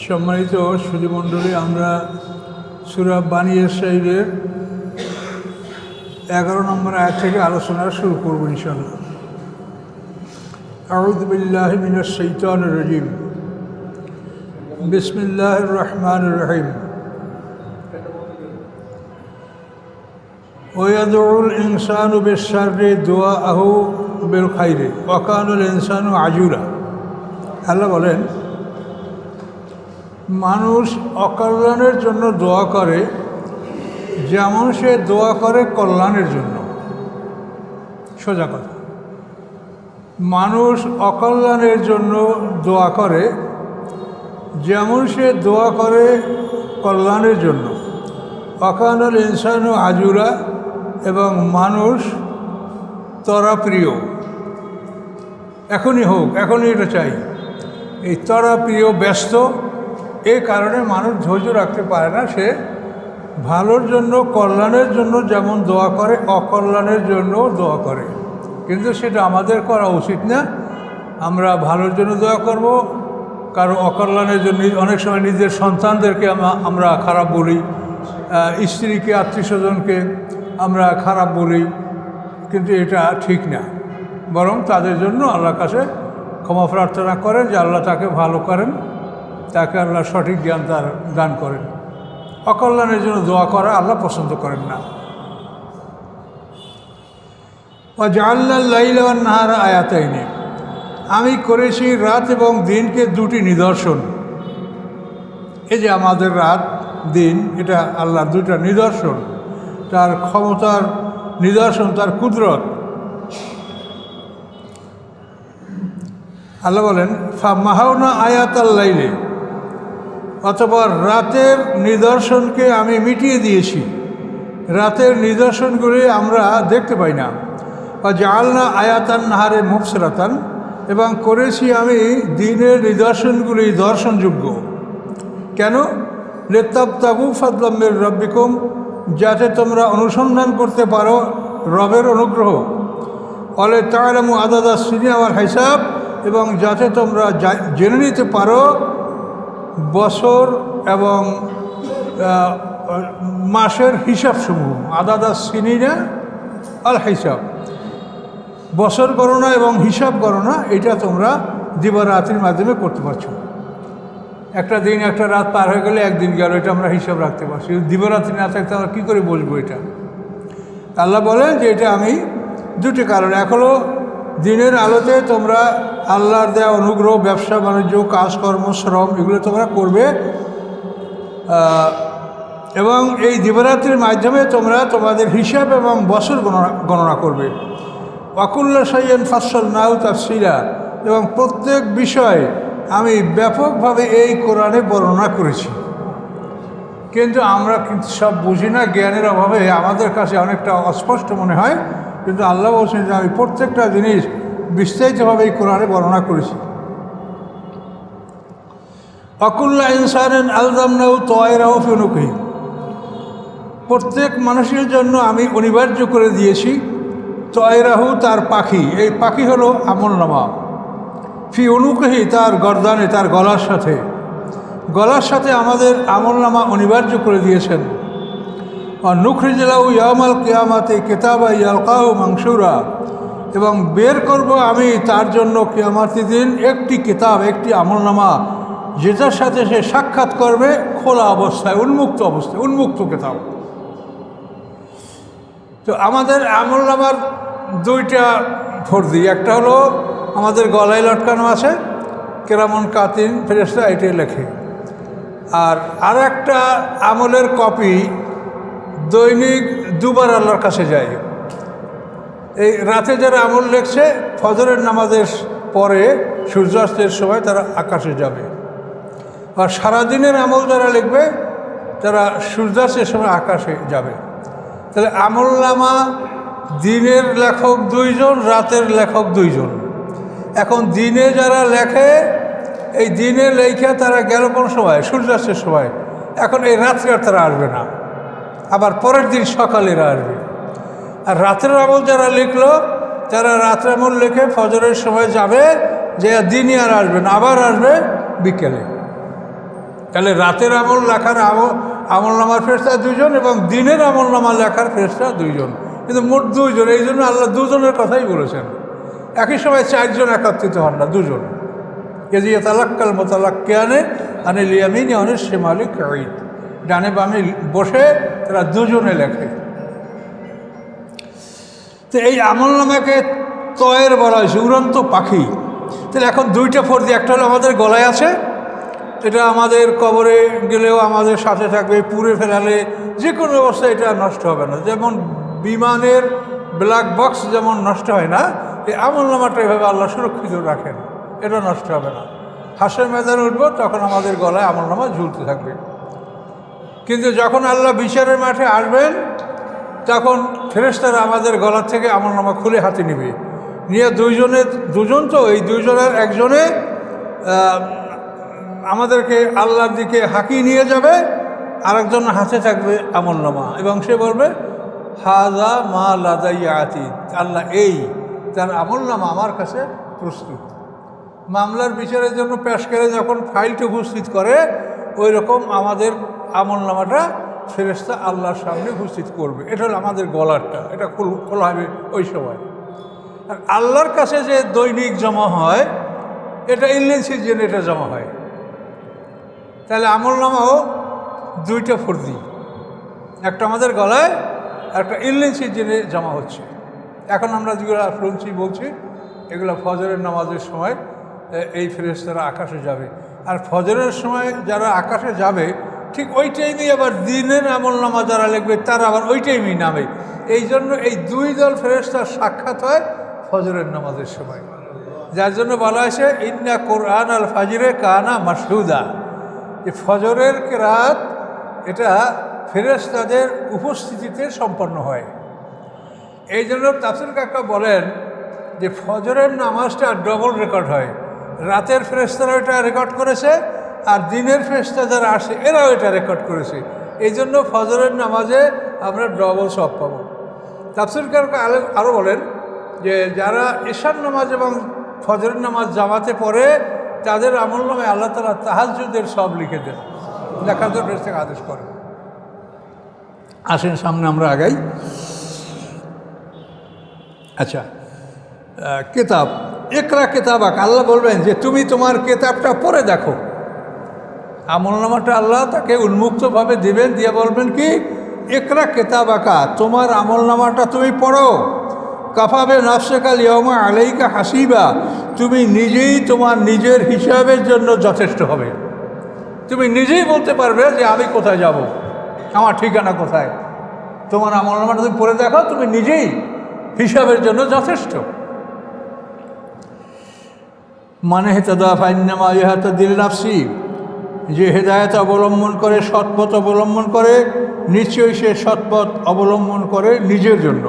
সম্মানিত সুধীমণ্ডলী, আমরা সুরা বানিয়ে সাহিবের এগারো নম্বর আয়াত থেকে আলোচনা শুরু করব ইনশাল্লাহ মিনাস শৈতান রজিম। বিসমিল্লাহ রহমান রহিম। ওয়াদুল ইনসানু বেসারে দোয়া আহু বেল খাইরে। ওয়াকানুল ইনসানু আজুরা আল্লাহ বলেন মানুষ অকল্যাণের জন্য দোয়া করে, যেমন সে দোয়া করে কল্যাণের জন্য। সোজা কথা। মানুষ অকল্যাণের জন্য দোয়া করে, যেমন সে দোয়া করে কল্যাণের জন্য। অকানুল ইনসানু আজুরা এবং মানুষ তরা প্রিয় এখনই হোক, এখনই এটা চাই। এই তরা প্রিয় ব্যস্ত এই কারণে মানুষ ধৈর্য রাখতে পারে না। সে ভালোর জন্য, কল্যাণের জন্য যেমন দোয়া করে, অকল্যাণের জন্য দোয়া করে। কিন্তু সেটা আমাদের করা উচিত না। আমরা ভালোর জন্য দোয়া করব কারও অকল্যাণের জন্য অনেক সময় নিজের সন্তানদেরকে আমরা খারাপ বলি স্ত্রীকে আত্মীয় স্বজনকে আমরা খারাপ বলি, কিন্তু এটা ঠিক না। বরং তাদের জন্য আল্লাহর কাছে ক্ষমা প্রার্থনা করেন যে আল্লাহ তাকে ভালো করেন। তাকে আল্লাহ সঠিক জ্ঞান তার দান করেন। অকল্যাণের জন্য দোয়া করা আল্লাহ পছন্দ করেন না। নাহারা আয়াতাইনে। আমি করেছি রাত এবং দিনকে দুটি নিদর্শন। এই যে আমাদের রাত, দিন, এটা আল্লাহ দুটা নিদর্শন। তার ক্ষমতার নিদর্শন, তার কুদরত। আল্লাহ বলেন ফা মাহাউনা আয়াত আল্লাইলে অথবা রাতের নিদর্শনকে আমি মিটিয়ে দিয়েছি। রাতের নিদর্শনগুলি আমরা দেখতে পাই না। বা জালনা আয়াতান নাহারে মুফসরাতান এবং করেছি আমি দিনের নিদর্শনগুলি দর্শনযোগ্য। কেন? লেতাব তাবু ফাদলামের রব্বিকুম, যাতে তোমরা অনুসন্ধান করতে পারো রবের অনুগ্রহ। অলে তালামু আদাদা সিনিয়ামার হিসাব এবং যাতে তোমরা জেনে নিতে পারো বছর এবং মাসের হিসাবসমূহ, আদাদা সিনিনা আল হিসাব। বছর গণনা এবং হিসাব গণনা, এটা তোমরা দিবারাত্রির মাধ্যমে করতে পারছ। একটা দিন, একটা রাত পার হয়ে গেলে একদিন গেল, এটা আমরা হিসাব রাখতে পারছি। দিবরাত্রি না থাকতে আমরা কী করে বলব এটা? আল্লাহ বলেন যে এটা আমি দুটি কারণ। হলো, দিনের আলোতে তোমরা আল্লাহর দেওয়া অনুগ্রহ, ব্যবসা, বাণিজ্য, কাজকর্ম, শ্রম, এগুলো তোমরা করবে। এবং এই দিবরাত্রির মাধ্যমে তোমরা তোমাদের হিসাব এবং বছর গণনা গণনা করবে। অকুল্লা সাইয়েন ফাসল নাউ তাফসিরা এবং প্রত্যেক বিষয় আমি ব্যাপকভাবে এই কোরআনে বর্ণনা করেছি। কিন্তু আমরা সব বুঝি না, জ্ঞানের অভাবে আমাদের কাছে অনেকটা অস্পষ্ট মনে হয়। কিন্তু আল্লাহ বলছেন যে আমি প্রত্যেকটা জিনিস বিস্তারিতভাবে এই কোরআনে বর্ণনা করেছি। অকুল্লা ইনসারেন আলদামনাউ তয়রাও ফেনুকহি প্রত্যেক মানুষের জন্য আমি অনিবার্য করে দিয়েছি তয়রাহু তার পাখি। এই পাখি হলো আমল নামা। ফি অনুকহি তার গরদানে, তার গলার সাথে। গলার সাথে আমাদের আমল নামা অনিবার্য করে দিয়েছেন। আর নুখরিজলাউ ইয়ামাল কেয়ামাতে কেতাবা ইয়ালকাউ মাংসুরা এবং বের করব আমি তার জন্য কেয়ামাতি দিন একটি কিতাব, একটি আমলনামা, যেটার সাথে সে সাক্ষাৎ করবে, খোলা অবস্থায়, উন্মুক্ত অবস্থায়, উন্মুক্ত কিতাব। তো আমাদের আমলনামার দুইটা ফর্দি, একটা হলো আমাদের গলায় লটকানো আছে, কেরামন কাতিন ফেরেস্তা এটাই লেখে। আর আর একটা আমলের কপি দৈনিক দুবার আল্লাহর কাছে যায়। এই রাতে যারা আমল লেখছে, ফজরের নামাজের পরে সূর্যাস্তের সময় তারা আকাশে যাবে। আর সারাদিনের আমল যারা লিখবে, তারা সূর্যাস্তের সময় আকাশে যাবে। তাহলে আমল নামা দিনের লেখক দুইজন, রাতের লেখক দুইজন। এখন দিনে যারা লেখে, এই দিনে লেখে তারা গেল কোন সময়? সূর্যাস্তের সময়। এখন এই রাত্রে আর তারা আসবে না। আবার পরের দিন সকালেরা আসবে। আর রাতের আমল যারা লিখলো, তারা রাত্রে আমল লিখে ফজরের সময় যাবে, যে দিনই আর আসবে না, আবার আসবে বিকেলে। তাহলে রাতের আমল লেখার আমল নামার ফেরস্তা দুজন এবং দিনের আমল নামা লেখার ফেরস্তা দুইজন। কিন্তু মোট দুইজন, এই জন্য আল্লাহ দুজনের কথাই বলেছেন। একই সময় চারজন একত্রিত হন না, দুজন। কেজি তালাক্কাল মোতালাক্কিয়ানে আনে লিয়ামিন অনেক শেমালি কাইদ ডানে বামে বসে তারা দুজনে লেখে। তো এই আমল নামাকে তয়ের বলা হয়েছে, উড়ন্ত পাখি। তাহলে এখন দুইটা ফর্দি, একটা হলো আমাদের গলায় আছে, এটা আমাদের কবরে গেলেও আমাদের সাথে থাকবে, পুড়ে ফেলালে যে কোনো অবস্থায় এটা নষ্ট হবে না। যেমন বিমানের ব্ল্যাক বক্স যেমন নষ্ট হয় না, এই আমল নামাটা এভাবে আল্লাহ সুরক্ষিত রাখেন, এটা নষ্ট হবে না। হাসের ময়দানে উঠবো, তখন আমাদের গলায় আমল নামা ঝুলতে থাকবে। কিন্তু যখন আল্লাহ বিচারের মাঠে আসবেন তখন ফেরেস্তারা আমাদের গলার থেকে আমল নামা খুলে হাতে নিবে। নিয়ে দুইজনে, দুজন তো, এই দুইজনের একজনে আমাদেরকে আল্লাহর দিকে হাঁকিয়ে নিয়ে যাবে, আরেকজন হাতে থাকবে আমল নামা। এবং সে বলবে, হাজা মা লাদাইয়া আতিদ আল্লাহ এই তার আমল নামা আমার কাছে প্রস্তুত। মামলার বিচারের জন্য পেশ করে যখন ফাইলটা উপস্থিত করে ওই রকম আমাদের আমল নামাটা ফেরেস্তা আল্লাহর সামনে উপস্থিত করবে। এটা হলো আমাদের গলারটা। এটা খোল- হবে ওই সময়। আর আল্লাহর কাছে যে দৈনিক জমা হয়, এটা ইনলেন সিজনে এটা জমা হয়। তাহলে আমল নামাও দুইটা ফর্দি একটা আমাদের গলায় একটা ইনলেন সিজনে জমা হচ্ছে। এখন আমরা যেগুলো শুনছি, বলছি, এগুলো ফজরের নামাজের সময় এই ফেরেস্তারা আকাশে যাবে। আর ফজরের সময় যারা আকাশে যাবে ঠিক ওই টাইমেই আবার দিনের আমল নামা যারা লিখবে, তারা আবার ওই টাইমেই নামে। এই জন্য এই দুই দল ফেরেস্তার সাক্ষাৎ হয় ফজরের নামাজের সময়। যার জন্য বলা হয়েছে, ইন্না কোরআন আল ফাজিরে কানা মাসুদা যে ফজরের রাত এটা ফেরেস্তাদের উপস্থিতিতে সম্পন্ন হয়। এই জন্য তাফসির কাকা বলেন যে, ফজরের নামাজটা ডবল রেকর্ড হয়। রাতের ফেরেস্তারা এটা রেকর্ড করেছে আর দিনের ফেরেস্তা যারা আসে, এরাও এটা রেকর্ড করেছে। এই জন্য ফজরের নামাজে আমরা ডবল সব পাবো। তাফসির কাকা আরও বলেন যে, যারা এশার নামাজ এবং ফজরের নামাজ জামাতে পড়ে, তাদের আমল নামে আল্লাহ তালা তাহাজুদের সব লিখে দেন। লেখার জন্য ফেরেস্তাকে আদেশ করেন। আসেন সামনে আমরা আগাই। আচ্ছা কেতাব। একরা কেতাবাক, আল্লাহ বলবেন যে, তুমি তোমার কেতাবটা পড়ে দেখো। আমলনামাটা আল্লাহ তাকে উন্মুক্তভাবে দেবেন, দিয়ে বলবেন কি একরা কেতাবাকা, তোমার আমলনামাটা তুমি পড়ো। কাফাবে নফসেকাল ইয়মা আলাইকা হাসিবা, তুমি নিজেই তোমার নিজের হিসাবের জন্য যথেষ্ট হবে। তুমি নিজেই বলতে পারবে যে আমি কোথায় যাব, আমার ঠিকানা কোথায়। তোমার আমলনামাটা তুমি পড়ে দেখো, তুমি নিজেই হিসাবের জন্য যথেষ্ট। মানে হেতাদা ফাইনামা ইহাতা দিল নাফসি যে হেদায়ত অবলম্বন করে, সৎপথ অবলম্বন করে, নিশ্চয়ই সে সৎপথ অবলম্বন করে নিজের জন্য।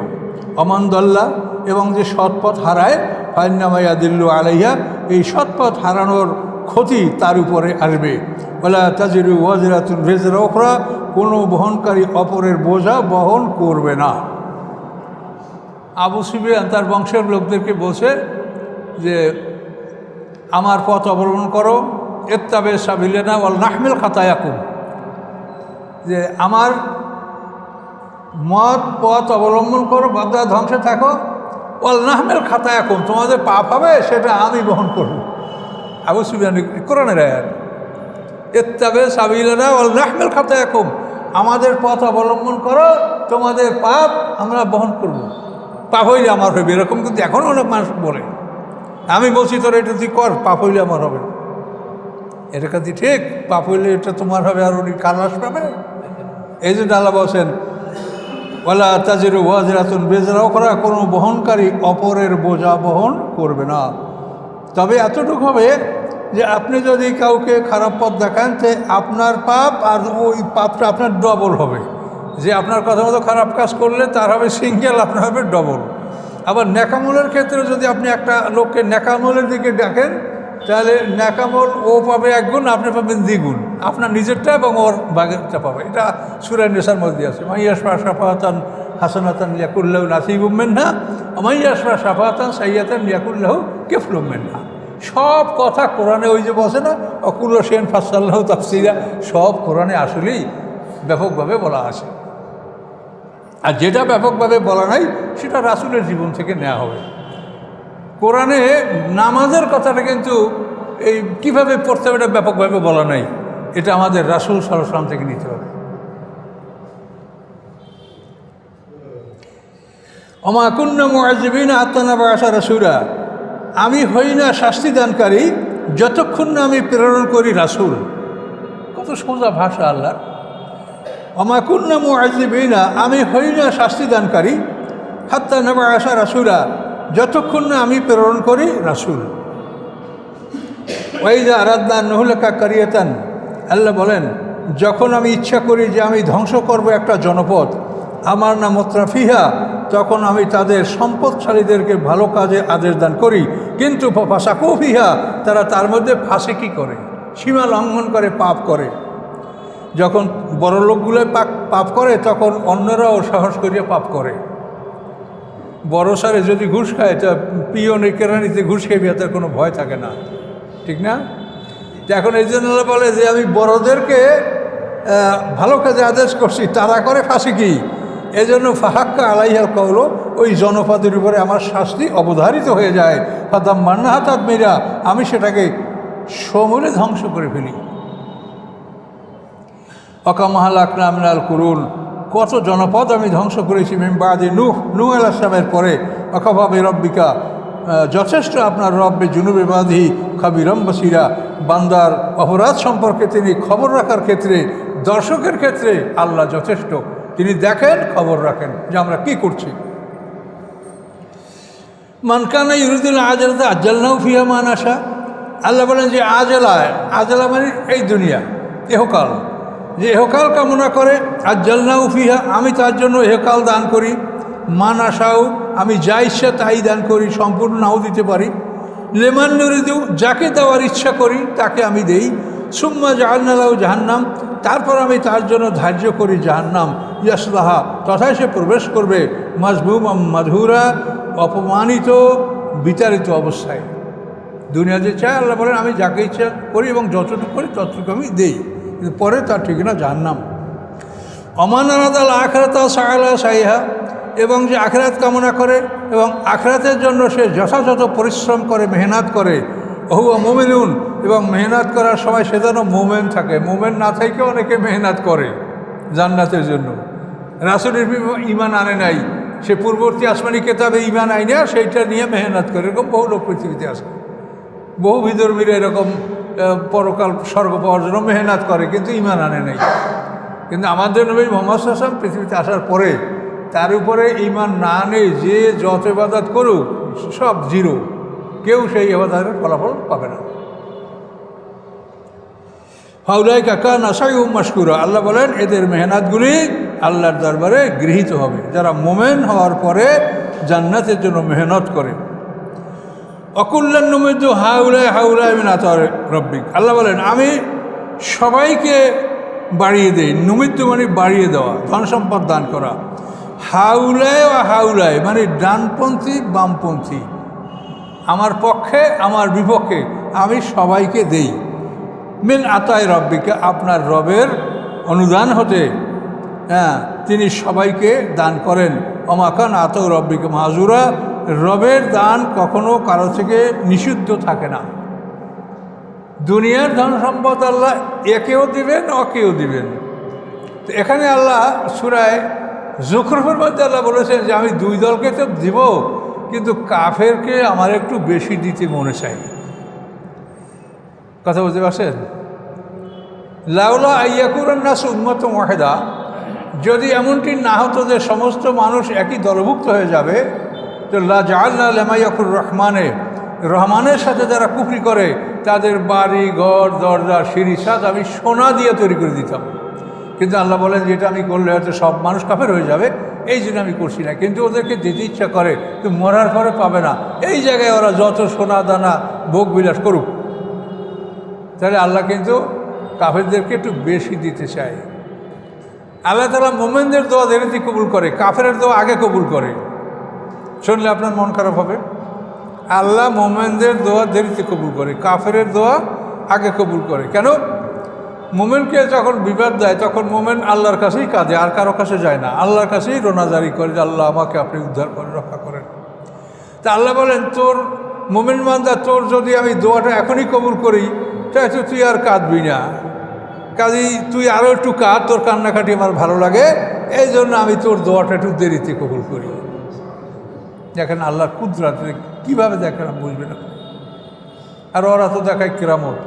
অমানদল্লা এবং যে সৎপথ হারায় ফাইনামাইয়া দিল্লু আলাইহা, এই সৎপথ হারানোর ক্ষতি তার উপরে আসবে। বলা তাজিরু ওয়াজরাতুন ভেজরা ওখরা কোনো বহনকারী অপরের বোঝা বহন করবে না। আবু সিবিয়ান তার বংশের লোকদেরকে বলছে যে, আমার পথ অবলম্বন করো এত্তাবে সাবিলেনা ওয়াল নাহমিল খাতায়াকুম। যে আমার মত, পথ অবলম্বন করো বাদা ধ্বংসে থাকো, ওয়াল নাহমেল খাতায়াকুম, তোমাদের পাপ হবে, সেটা আমি বহন করব। আবু সুবিয়ান কোরআনের আয়াত। এত্তাবে সাবিলেনা ওয়াল নাহমেল খাতায়াকুম, আমাদের পথ অবলম্বন করো, তোমাদের পাপ আমরা বহন করব। পাপ হইলে আমার হবে এরকম কিন্তু এখনও অনেক মানুষ বলে। আমি বলছি তোর এটা তুই কর, পাপ হইলে আমার হবে। এটা কাদি, ঠিক পাপ হইলে এটা তোমার হবে আর উনি কালাস পাবে এই যে ডালা বলছেন ওলা তাজির ওয়াজরাতুন বেজরাও করা কোনো বহনকারী অপরের বোঝা বহন করবে না। তবে এতটুকু হবে যে আপনি যদি কাউকে খারাপ পথ দেখান, তে আপনার পাপ আর ওই পাপটা আপনার ডবল হবে। যে আপনার কথা মতো খারাপ কাজ করলে তার হবে সিঙ্গেল, আপনার হবে ডবল। আবার ন্যাকামলের ক্ষেত্রে যদি আপনি একটা লোককে ন্যাকামলের দিকে ডাকেন তাহলে ন্যাকামল ও পাবে এক গুণ, আপনি পাবেন দ্বিগুণ আপনার নিজেরটা এবং ওর বাগেরটা পাবে। এটা সুরাই নেশার মধ্যে আছে। মাইয়াসমা সাফাতান হাসানাতান ইয়াকুল্লাহ নাসিবুমেন না মাইয়াসমা সাফাতান সাইয়াতান ইয়াকুল্লাহ কেফলুমেন না সব কথা কোরআনে ওই যে বসে না অকুল সেন ফাসাল্লাহ তাফসিরা সব কোরআনে আসলেই ব্যাপকভাবে বলা আছে। আর যেটা ব্যাপকভাবে বলা নাই, সেটা রাসুলের জীবন থেকে নেওয়া হবে। কোরআনে নামাজের কথাটা কিন্তু এই কীভাবে পড়তে হবে এটা ব্যাপকভাবে বলা নাই। এটা আমাদের রাসুল সরসলাম থেকে নিতে হবে। অমাকুন্ন মহাজিবিন আত্মনা বাসা রাসুরা আমি হই না শাস্তি দানকারী যতক্ষণ না আমি প্রেরণ করি রাসুল। কত সোজা ভাষা আল্লাহ অমাকুন্ন মহাজিবিনা আমি হই না শাস্তি দানকারী হাত্তা নেবা আসা রাসুরা যতক্ষণ না আমি প্রেরণ করি, রাসুল। ওইদা আরাধনা নহলেকা কারিয়াতান, আল্লাহ বলেন, যখন আমি ইচ্ছা করি যে আমি ধ্বংস করব একটা জনপদ, আমার নাম মোত্রাফিহা, তখন আমি তাদের সম্পদশালীদেরকে ভালো কাজে আদেশ দান করি। কিন্তু ফাঁসাকুফিহা তারা তার মধ্যে ফাঁসে কি করে? সীমা লঙ্ঘন করে, পাপ করে। যখন বড় লোকগুলো পাপ করে, তখন অন্যরাও সাহস করিয়া পাপ করে। বড় সারে যদি ঘুষ খায়, তা পিওনে কেরানিতে ঘুষ খেয়ে তার কোনো ভয় থাকে না। ঠিক না? এখন এই জন্য বলে যে, আমি বড়দেরকে ভালো কাজে আদেশ করছি, তারা করে ফাঁসি কি? এই জন্য ফাহাক্কা আলাইহাল কৌল ওই জনপদের উপরে আমার শাস্তি অবধারিত হয়ে যায়। ফাদাম মান্না হাতাত মেরা আমি সেটাকে সমূলে ধ্বংস করে ফেলি। অকামাহাল আমিনাল করুন কত জনপদ আমি ধ্বংস করেছি মেম্বাদে নুহ, নূহ আল আসলামের পরে। অকাভাবে রব্বিকা যথেষ্ট আপনার রব্বে জুনুবে বাধি খাবিরম বসিরা। বান্দার অপরাধ সম্পর্কে তিনি খবর রাখার ক্ষেত্রে, দর্শকের ক্ষেত্রে আল্লাহ যথেষ্ট। তিনি দেখেন, খবর রাখেন যে আমরা কি করছি। মানকানা ইউরুদ্দিন আজলাতে আজ্জালনাও ফিয়া মান আসা আল্লাহ বলেন যে আজলায় আজলা মানে এই দুনিয়া, এহকাল। যে এহকাল কামনা করে আজ্জালনাও ফিহা, আমি তার জন্য এহকাল দান করি। মান আশাও আমি যা ইচ্ছা তাই দান করি, সম্পূর্ণ নাও দিতে পারি। লেমান নুরিদু, যাকে দেওয়ার ইচ্ছা করি, তাকে আমি দেই। সুম্মা জাহান্নালাও জাহান্নাম, তারপর আমি তার জন্য ধার্য করি জাহান্নাম। ইয়াসলাহা, তথায় সে প্রবেশ করবে মাজবুম মাধুরা, অপমানিত, বিতাড়িত অবস্থায়। দুনিয়াতে চায় আল্লাহ বলেন, আমি যাকে ইচ্ছা করি এবং যতটুকু করি, ততটুকু আমি দেই। পরে তার ঠিকানা জাহান্নাম। অমানারাদাল আখরাতা সায়লা সাইহা এবং যে আখরাত কামনা করে এবং আখরাতের জন্য সে যথাযথ পরিশ্রম করে, মেহনত করে অহুয়া মোমেনুন, এবং মেহনত করার সময় সে যেন মোমেন থাকে। মোমেন না থেকে অনেকে মেহনত করে জান্নাতের জন্য। রাসুলের ইমান আনে নাই। সে পূর্ববর্তী আসমানি কেতাবে ইমান আইনে সেইটা নিয়ে মেহনত করে। এরকম বহু লোক পৃথিবীতে আসে বহু বিধর্মীরা এরকম পরকাল স্বর্গ পাওয়ার জন্য মেহনত করে, কিন্তু ইমান আনে নাই। কিন্তু আমাদের নবী মোহাম্মদ হাসান পৃথিবীতে আসার পরে তার উপরে ইমান না নেই যে যত এবাদত করুক, সব জিরো। কেউ সেই এবাদতের ফলাফল পাবে না। হাউলাই কাকা নাসাই উম মাসকুরা আল্লাহ বলেন, এদের মেহনাতগুলি আল্লাহর দরবারে গৃহীত হবে। যারা মোমেন হওয়ার পরে জান্নাতের জন্য মেহনত করে। অকুল্যাণ নমিত হাউলায় হাউলায় মিনাতর রব্বিক। আল্লাহ বলেন, আমি সবাইকে বাড়িয়ে দেই নমিত মানে বাড়িয়ে দেওয়া, ধন সম্পদ দান করা। হাউলায় ও হাউলায় মানে ডানপন্থী, বামপন্থী। আমার পক্ষে, আমার বিপক্ষে আমি সবাইকে দেই। মেন আতায় রব্বিকে, আপনার রবের অনুদান হতে। হ্যাঁ তিনি সবাইকে দান করেন। অমাকান আত রব্বিকে মাজুরা রবের দান কখনো কারও থেকে নিষিদ্ধ থাকে না। দুনিয়ার ধন সম্পদ আল্লাহ একেও দিবেন, অকেও দিবেন। তো এখানে আল্লাহ সুরায় জুখরফের মধ্যে আল্লাহ বলেছেন যে, আমি দুই দলকে তো দিব, কিন্তু কাফেরকে আমার একটু বেশি দিতে মনে চাই। কথা বুঝতে পারছেন? লাউলা আইয়াকুরান নাস উন্মত মহেদা যদি এমনটি না হতো যে, সমস্ত মানুষ একই দলভুক্ত হয়ে যাবে তো লা জাহাল্লা লেমাইয়াকুর রহমানে। রহমানের সাথে যারা কুফরি করে, তাদের বাড়ি, ঘর, দরজা, সিঁড়ি সাত আমি সোনা দিয়ে তৈরি করে দিতাম। কিন্তু আল্লাহ বলেন যেটা আমি করলে হয়তো সব মানুষ কাফের হয়ে যাবে। এই জন্য আমি করছি না। কিন্তু ওদেরকে দিতে ইচ্ছা করে তো মরার পরে পাবে না। এই জায়গায় ওরা যত সোনা দানা, ভোগ বিলাস করুক। তাহলে আল্লাহ কিন্তু কাফেরদেরকে একটু বেশি দিতে চায়। আল্লাহ তালা মোমেনদের দোয়া দেরিতে কবুল করে, কাফেরের দোয়া আগে কবুল করে। শুনলে আপনার মন খারাপ হবে? আল্লাহ মোমেনদের দোয়া দেরিতে কবুল করে, কাফেরের দোয়া আগে কবুল করে। কেন? মোমেনকে যখন বিবাদ দেয়, তখন মোমেন আল্লাহর কাছেই কাঁদে, আর কারও কাছে যায় না। আল্লাহর কাছেই রোনাজারি করে যে আল্লাহ আমাকে আপনি উদ্ধার করে রক্ষা করেন। তা আল্লাহ বলেন, তোর মোমেন মান্দা তোর যদি আমি দোয়াটা এখনই কবুল করি তাই তো তুই আর কাঁদবি না। কাজেই তুই আরও একটু কাঁদ, তোর কান্নাকাটি আমার ভালো লাগে। এই জন্য আমি তোর দোয়াটা একটু দেরিতে কবুল করি। দেখেন আল্লাহর কুদরাত কীভাবে দেখেন না। আর ওরা তো দেখায় কেরামত।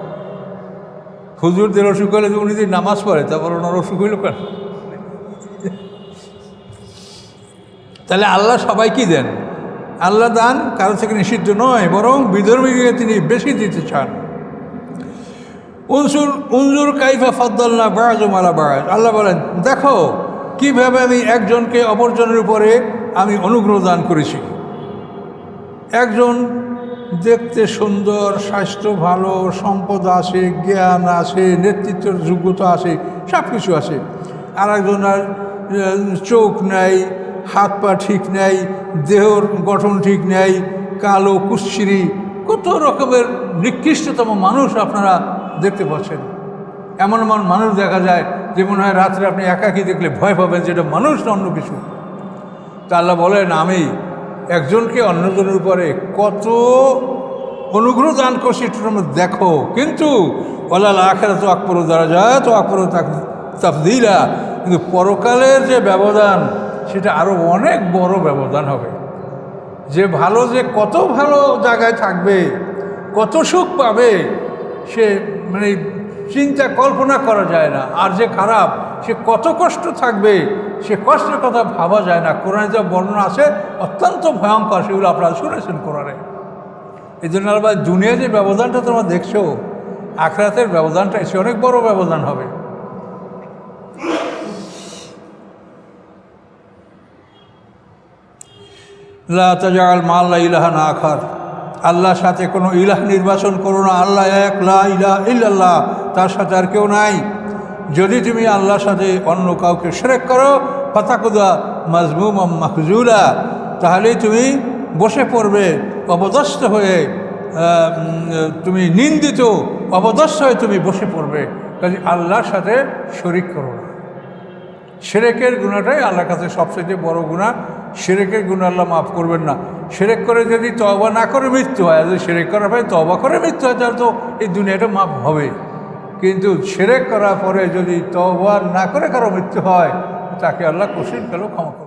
হুজুরদের অসুখ হলে উনি যদি নামাজ পড়ে তারপর ওনার অসুখ হইল কেন? তাহলে আল্লাহ সবাইকে দেন? আল্লাহ দান কারও থেকে নিষিদ্ধ নয়, বরং বিধর্মীকে তিনি বেশি দিতে চান। উনসুর, উনজুর কাইফা ফদ্দাল্লা বারাজ মালা বারাজ আল্লাহ বলেন, দেখো, কীভাবে আমি একজনকে অপরজনের উপরে আমি অনুগ্রহ দান করেছি। একজন দেখতে সুন্দর, স্বাস্থ্য ভালো, সম্পদ আছে, জ্ঞান আছে, নেতৃত্বের যোগ্যতা আছে সব কিছু আছে। আর একজনের চোখ নেই, হাত পা ঠিক নেই, দেহর গঠন ঠিক নেই, কালো কুশ্চিরি কত রকমের নিকৃষ্টতম মানুষ আপনারা দেখতে পাচ্ছেন। এমন এমন মানুষ দেখা যায় যে মনে হয় রাত্রে আপনি একাকি দেখলে ভয় পাবেন যেটা মানুষ অন্য কিছু। তা আল্লাহ বলেন, আমি একজনকে অন্যজনের উপরে কত অনুগ্রহ দান করছি একটু তোমরা দেখো। কিন্তু ওলাল আখেরা তো আকবর দ্বারা যায় তো আকবর তাফদিলা কিন্তু পরকালের যে ব্যবধান, সেটা আরও অনেক বড় ব্যবধান হবে। যে ভালো, যে কত ভালো জায়গায় থাকবে, কত সুখ পাবে, সে মানে চিন্তা কল্পনা করা যায় না। আর যে খারাপ, সে কত কষ্ট থাকবে, সে কষ্টের কথা ভাবা যায় না। কোরআনে যা বর্ণনা আছে, অত্যন্ত ভয়ঙ্কর, সেগুলো আপনারা শুনেছেন কোরআনে। এই জন্য আবার দুনিয়া যে ব্যবধানটা তোমরা দেখছ, আখরাতের ব্যবধানটা এসে অনেক বড় ব্যবধান হবে। লা তাজাল মাল্লা ইলাহান আখার। আল্লাহর সাথে কোনো ইলাহ নির্বাচন করো না। আল্লাহ এক, লা ইলাহ ইল্লাল্লাহ, তার সাথে আর কেউ নাই। যদি তুমি আল্লাহর সাথে অন্য কাউকে সেরেক করো পাতাকুদা মাজমুম মাহজুলা তাহলেই তুমি বসে পড়বে, অপদস্থ হয়ে তুমি নিন্দিত, অপদস্থ হয়ে তুমি বসে পড়বে। কাজে আল্লাহর সাথে শরিক করো না। সেরেকের গুণাটাই আল্লাহর কাছে সবচেয়ে বড় গুণা। সেরেকের গুণ আল্লাহ মাফ করবেন না। সেরেক করে যদি তবা না করে মৃত্যু হয় যদি সেরেক করার পরে তবা করে মৃত্যু হয়, তাহলে তো এই দুনিয়াটা মাফ হবে। কিন্তু সেরেক করার পরে যদি তবা না করে কারও মৃত্যু হয়, তাকে আল্লাহ কঠিন কালো ক্ষমা